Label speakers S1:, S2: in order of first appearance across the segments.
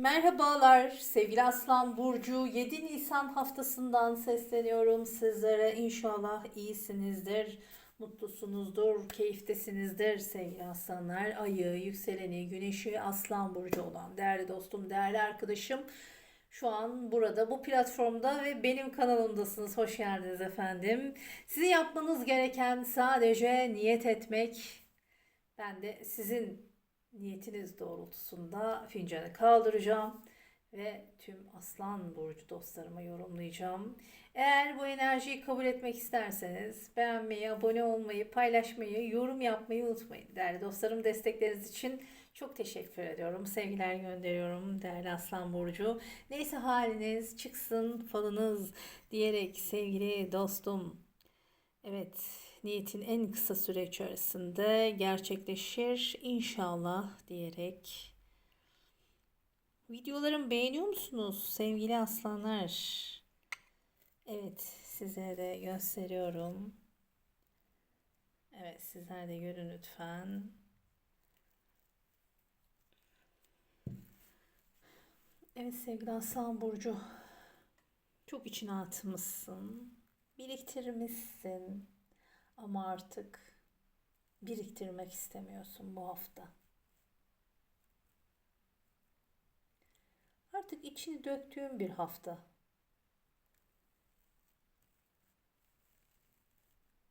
S1: Merhabalar sevgili Aslan Burcu 7 Nisan haftasından sesleniyorum sizlere. İnşallah iyisinizdir, mutlusunuzdur, keyiftesinizdir sevgili aslanlar. Ayı, yükseleni, güneşi Aslan Burcu olan değerli dostum, değerli arkadaşım. Şu an burada bu platformda ve benim kanalımdasınız. Hoş geldiniz efendim. Sizin yapmanız gereken sadece niyet etmek. Ben de sizin niyetiniz doğrultusunda fincanı kaldıracağım ve tüm Aslan Burcu dostlarıma yorumlayacağım. Eğer bu enerjiyi kabul etmek isterseniz beğenmeyi, abone olmayı, paylaşmayı, yorum yapmayı unutmayın. Değerli dostlarım destekleriniz için çok teşekkür ediyorum. Sevgiler gönderiyorum değerli Aslan Burcu. Neyse haliniz çıksın falınız diyerek sevgili dostum. Evet, niyetin en kısa süre içerisinde gerçekleşir inşallah diyerek. Videolarımı beğeniyor musunuz sevgili aslanlar? Evet, size de gösteriyorum. Evet, sizler de görün lütfen. Evet sevgili Aslan Burcu. Çok içine atmışsın. Biriktirmişsin. Ama artık biriktirmek istemiyorsun bu hafta. Artık içini döktüğün bir hafta.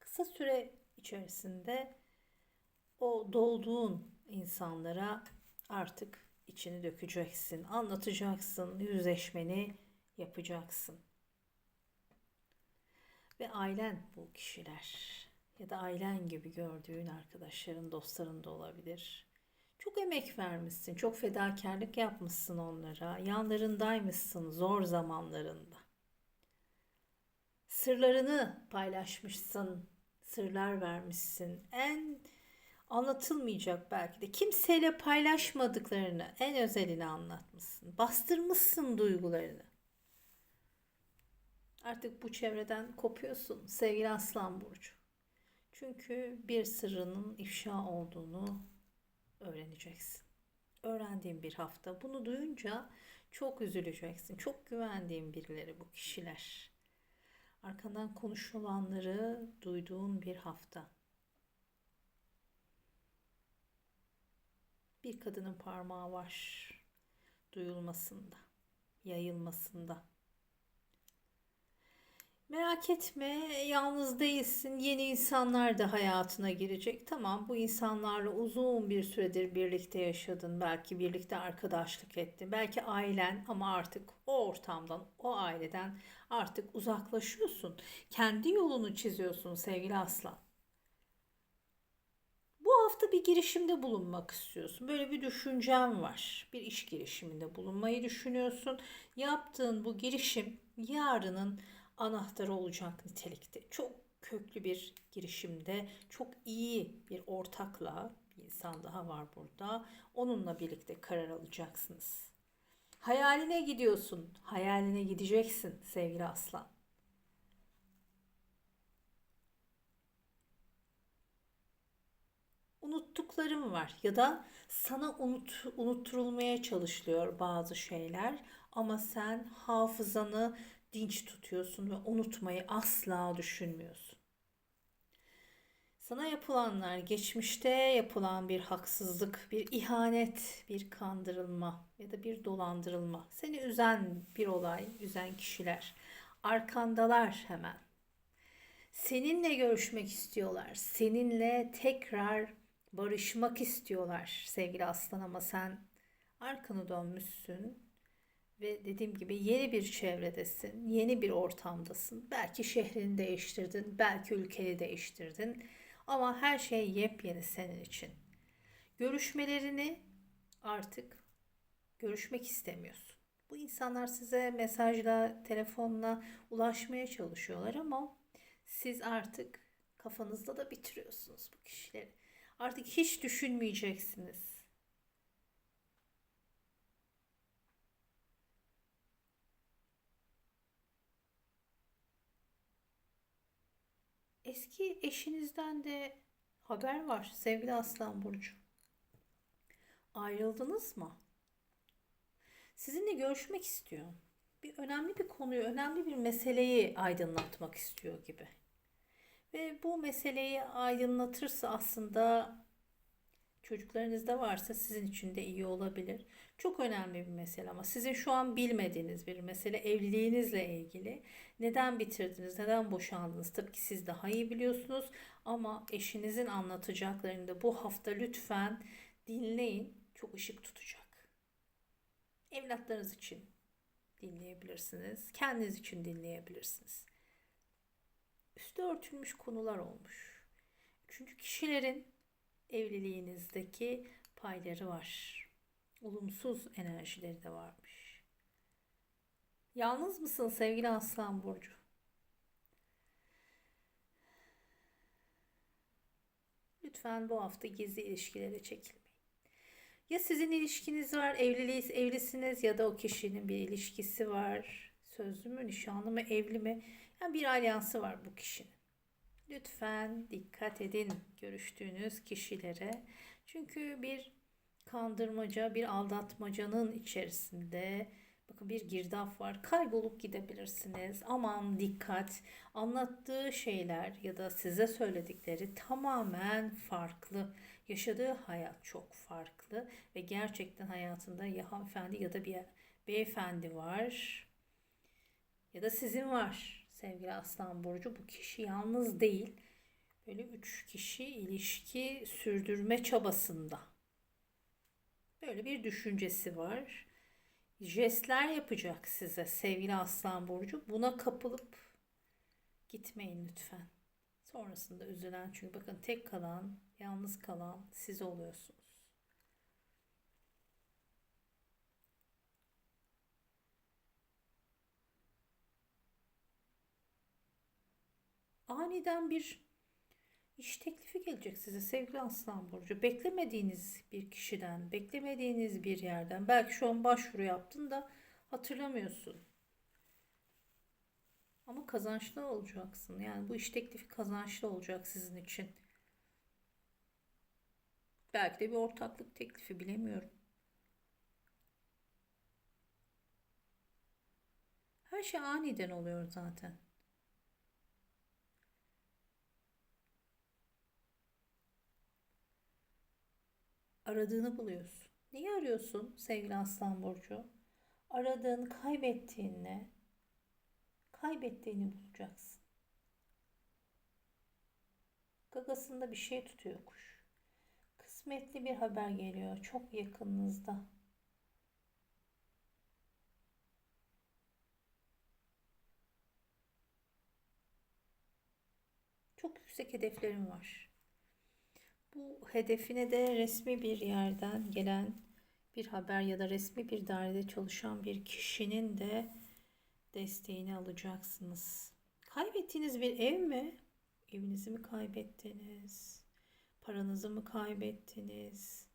S1: Kısa süre içerisinde o dolduğun insanlara artık içini dökeceksin, anlatacaksın, yüzleşmeni yapacaksın. Ve ailen bu kişiler ya da ailen gibi gördüğün arkadaşların, dostların da olabilir. Çok emek vermişsin, çok fedakarlık yapmışsın onlara, yanlarındaymışsın zor zamanlarında. Sırlarını paylaşmışsın, sırlar vermişsin. En anlatılmayacak belki de kimseyle paylaşmadıklarını, en özelini anlatmışsın. Bastırmışsın duygularını. Artık bu çevreden kopuyorsun sevgili Aslan Burcu. Çünkü bir sırrının ifşa olduğunu öğreneceksin. Öğrendiğin bir hafta. Bunu duyunca çok üzüleceksin. Çok güvendiğin birileri bu kişiler. Arkandan konuşulanları duyduğun bir hafta. Bir kadının parmağı var duyulmasında, yayılmasında. Merak etme, yalnız değilsin. Yeni insanlar da hayatına girecek. Tamam, bu insanlarla uzun bir süredir birlikte yaşadın. Belki birlikte arkadaşlık ettin. Belki ailen ama artık o ortamdan, o aileden artık uzaklaşıyorsun. Kendi yolunu çiziyorsun sevgili aslan. Bu hafta bir girişimde bulunmak istiyorsun. Böyle bir düşüncen var. Bir iş girişiminde bulunmayı düşünüyorsun. Yaptığın bu girişim yarının anahtarı olacak nitelikte. Çok köklü bir girişimde, çok iyi bir ortakla, bir insan daha var burada. Onunla birlikte karar alacaksınız. Hayaline gidiyorsun, hayaline gideceksin sevgili aslan. unuttuklarım var ya da sana unut, unutturulmaya çalışılıyor bazı şeyler ama sen hafızanı dinç tutuyorsun ve unutmayı asla düşünmüyorsun. Sana yapılanlar geçmişte yapılan bir haksızlık, bir ihanet, bir kandırılma ya da bir dolandırılma. Seni üzen bir olay, üzen kişiler. Arkandalar hemen. Seninle görüşmek istiyorlar. Seninle tekrar barışmak istiyorlar sevgili aslan ama sen arkanı dönmüşsün ve dediğim gibi yeni bir çevredesin, yeni bir ortamdasın. Belki şehrini değiştirdin, belki ülkeyi değiştirdin ama her şey yepyeni senin için. Görüşmelerini artık görüşmek istemiyorsun. Bu insanlar size mesajla, telefonla ulaşmaya çalışıyorlar ama siz artık kafanızda da bitiriyorsunuz bu kişileri. Artık hiç düşünmeyeceksiniz. Eski eşinizden de haber var sevgili Aslan Burcu. Ayrıldınız mı? Sizinle görüşmek istiyor. Bir önemli bir konuyu, önemli bir meseleyi aydınlatmak istiyor gibi. Ve bu meseleyi aydınlatırsa aslında çocuklarınızda varsa sizin için de iyi olabilir. Çok önemli bir mesele ama sizin şu an bilmediğiniz bir mesele evliliğinizle ilgili. Neden bitirdiniz, neden boşandınız? Tabii ki siz daha iyi biliyorsunuz ama eşinizin anlatacaklarını da bu hafta lütfen dinleyin. Çok ışık tutacak. Evlatlarınız için dinleyebilirsiniz. Kendiniz için dinleyebilirsiniz. Üstü örtülmüş konular olmuş. Üçüncü kişilerin evliliğinizdeki payları var. Olumsuz enerjileri de varmış. Yalnız mısın sevgili Aslan Burcu? Lütfen bu hafta gizli ilişkilere çekilmeyin. Ya sizin ilişkiniz var, evliliyiz, evlisiniz ya da o kişinin bir ilişkisi var. Sözlü mü, nişanlı mı, evli mi? Yani bir alyansı var bu kişinin. Lütfen dikkat edin görüştüğünüz kişilere. Çünkü bir kandırmaca, bir aldatmacanın içerisinde bakın bir girdap var. Kaybolup gidebilirsiniz. Aman dikkat. Anlattığı şeyler ya da size söyledikleri tamamen farklı. Yaşadığı hayat çok farklı ve gerçekten hayatında ya hanımefendi ya da bir beyefendi var ya da sizin var sevgili Aslan Burcu. Bu kişi yalnız değil. Böyle üç kişi ilişki sürdürme çabasında. Böyle bir düşüncesi var. Jestler yapacak size sevgili Aslan Burcu. Buna kapılıp gitmeyin lütfen. Sonrasında üzülen çünkü bakın tek kalan, yalnız kalan siz oluyorsunuz. Aniden bir iş teklifi gelecek size sevgili Aslan Burcu. Beklemediğiniz bir kişiden, beklemediğiniz bir yerden. Belki şu an başvuru yaptın da hatırlamıyorsun. Ama kazançlı olacaksın. Yani bu iş teklifi kazançlı olacak sizin için. Belki de bir ortaklık teklifi bilemiyorum. Her şey aniden oluyor zaten. Aradığını buluyorsun. Neyi arıyorsun sevgili Aslan Burcu? Aradığın, kaybettiğinle kaybettiğini bulacaksın. Gagasında bir şey tutuyor kuş. Kısmetli bir haber geliyor çok yakınınızda. Çok yüksek hedeflerim var. Bu hedefine de resmi bir yerden gelen bir haber ya da resmi bir dairede çalışan bir kişinin de desteğini alacaksınız. Kaybettiğiniz bir ev mi? Evinizi mi kaybettiniz? Paranızı mı kaybettiniz?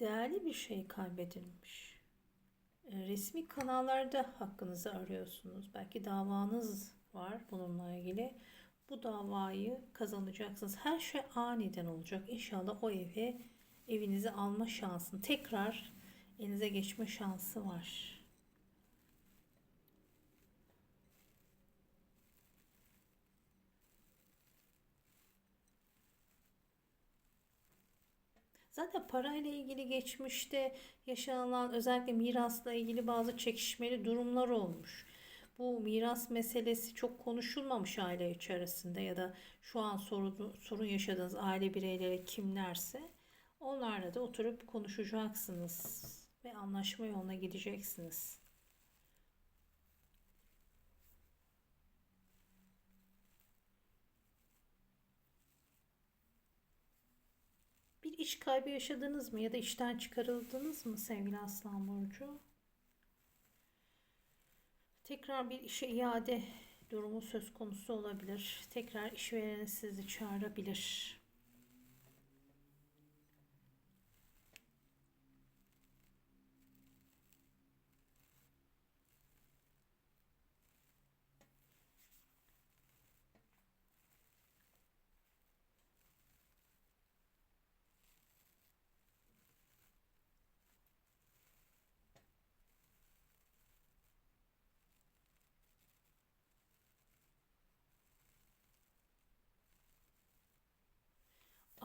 S1: Değerli bir şey kaybedilmiş. E, resmi kanallarda hakkınızı arıyorsunuz. Belki davanız var bununla ilgili. Bu davayı kazanacaksınız. Her şey aniden olacak. İnşallah o evi evinizi alma şansını tekrar elinize geçme şansı var. Zaten parayla ilgili geçmişte yaşanılan özellikle mirasla ilgili bazı çekişmeli durumlar olmuş. Bu miras meselesi çok konuşulmamış aile içerisinde ya da şu an sorun, sorun yaşadığınız aile bireyleri kimlerse onlarla da oturup konuşacaksınız ve anlaşma yoluna gideceksiniz. Bir iş kaybı yaşadınız mı ya da işten çıkarıldınız mı sevgili Aslan Burcu? Tekrar bir işe iade durumu söz konusu olabilir. Tekrar işvereniz sizi çağırabilir.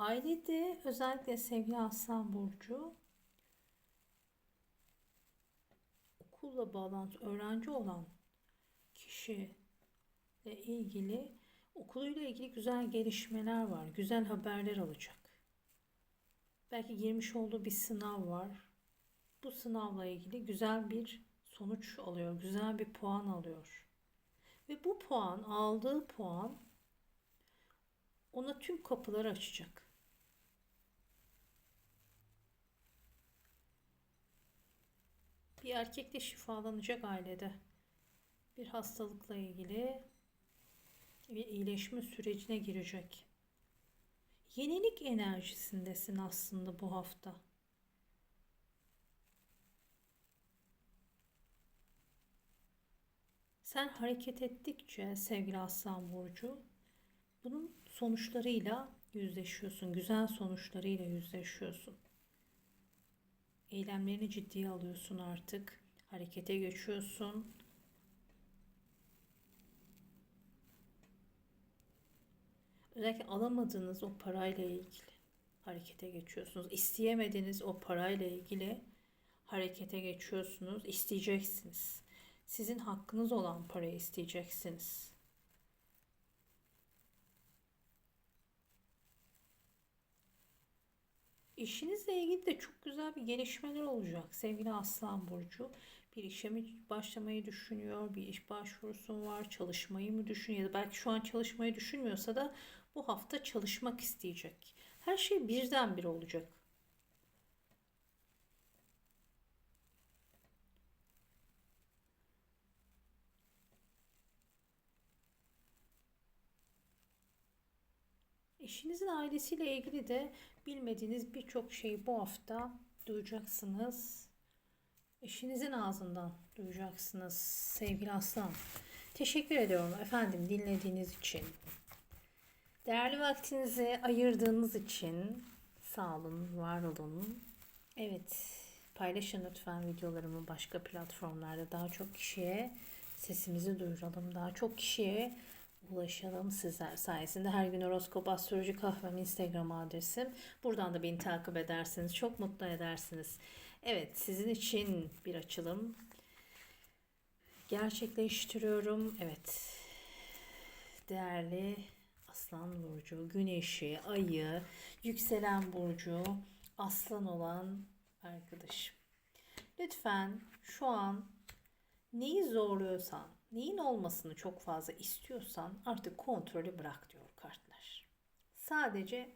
S1: Ailede özellikle sevgili Aslan Burcu okulla bağlantı öğrenci olan kişiyle ilgili okuluyla ilgili güzel gelişmeler var. Güzel haberler alacak. Belki girmiş olduğu bir sınav var. Bu sınavla ilgili güzel bir sonuç alıyor. Güzel bir puan alıyor. Ve bu puan, aldığı puan ona tüm kapıları açacak. Bir erkekle şifalanacak ailede. Bir hastalıkla ilgili bir iyileşme sürecine girecek. Yenilik enerjisindesin aslında bu hafta. Sen hareket ettikçe sevgili Aslan Burcu bunun sonuçlarıyla yüzleşiyorsun. Güzel sonuçlarıyla yüzleşiyorsun. Eylemlerini ciddiye alıyorsun artık. Harekete geçiyorsun. Özellikle alamadığınız o parayla ilgili harekete geçiyorsunuz. İsteyemediğiniz o parayla ilgili harekete geçiyorsunuz. İsteyeceksiniz. Sizin hakkınız olan parayı isteyeceksiniz. İşinizle ilgili de çok güzel bir gelişmeler olacak sevgili Aslan Burcu. Bir işe mi başlamayı düşünüyor, bir iş başvurusu var, çalışmayı mı düşünüyor ya da belki şu an çalışmayı düşünmüyorsa da bu hafta çalışmak isteyecek. Her şey birdenbire olacak. Eşinizin ailesiyle ilgili de bilmediğiniz birçok şeyi bu hafta duyacaksınız. Eşinizin ağzından duyacaksınız sevgili aslan. Teşekkür ediyorum efendim dinlediğiniz için. Değerli vaktinizi ayırdığınız için sağ olun, var olun. Evet, paylaşın lütfen videolarımı başka platformlarda daha çok kişiye sesimizi duyuralım. Daha çok kişiye ulaşalım sizler sayesinde. Her gün horoskop, astroloji kahvem Instagram adresim. Buradan da beni takip edersiniz. Çok mutlu edersiniz. Evet sizin için bir açılım gerçekleştiriyorum. Evet değerli Aslan Burcu, Güneşi, Ayı, Yükselen Burcu, Aslan olan arkadaşım. Lütfen şu an neyi zorluyorsan, neyin olmasını çok fazla istiyorsan artık kontrolü bırak diyor kartlar. Sadece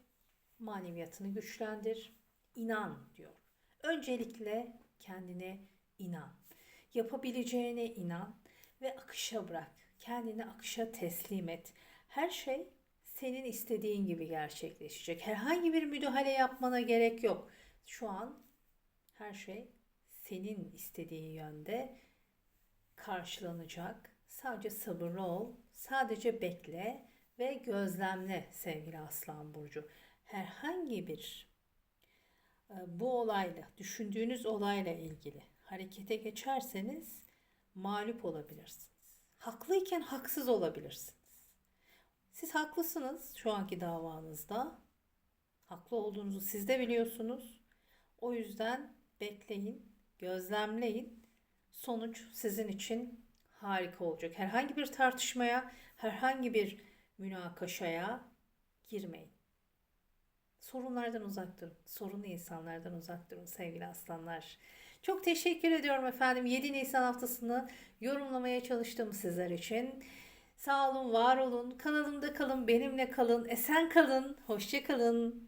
S1: maneviyatını güçlendir, inan diyor. Öncelikle kendine inan. Yapabileceğine inan ve akışa bırak. Kendini akışa teslim et. Her şey senin istediğin gibi gerçekleşecek. Herhangi bir müdahale yapmana gerek yok. Şu an her şey senin istediğin yönde karşılanacak. Sadece sabırlı ol, sadece bekle ve gözlemle sevgili Aslan Burcu. Herhangi bir e, bu olayla, düşündüğünüz olayla ilgili harekete geçerseniz mağlup olabilirsiniz. Haklıyken haksız olabilirsiniz. Siz haklısınız şu anki davanızda. Haklı olduğunuzu siz de biliyorsunuz. O yüzden bekleyin, gözlemleyin. Sonuç sizin için harika olacak. Herhangi bir tartışmaya, herhangi bir münakaşaya girmeyin. Sorunlardan uzak durun. Sorunlu insanlardan uzak durun sevgili aslanlar. Çok teşekkür ediyorum efendim. 7 Nisan haftasını yorumlamaya çalıştım sizler için. Sağ olun, var olun. Kanalımda kalın, benimle kalın. Esen kalın. Hoşça kalın.